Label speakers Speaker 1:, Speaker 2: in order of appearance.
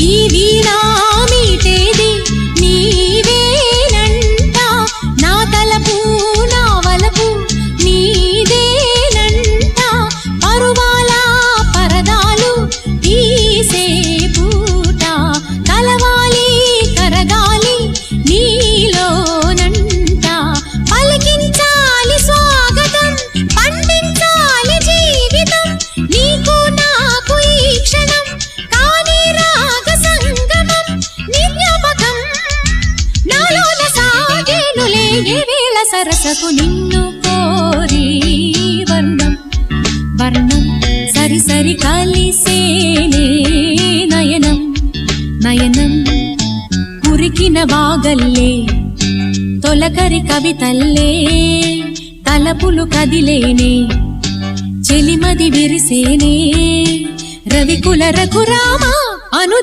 Speaker 1: 离离。ఏ వేళ సరసకు నిన్ను కోరి వర్ణం వర్ణం సరి సరి కలిసేనే నయనం నయనం కురికిన వాగల్లే తొలకరి కవితల్లే తలపులు కదిలేనే చెలిమది విరిసేనే రవికుల రఘురామ అను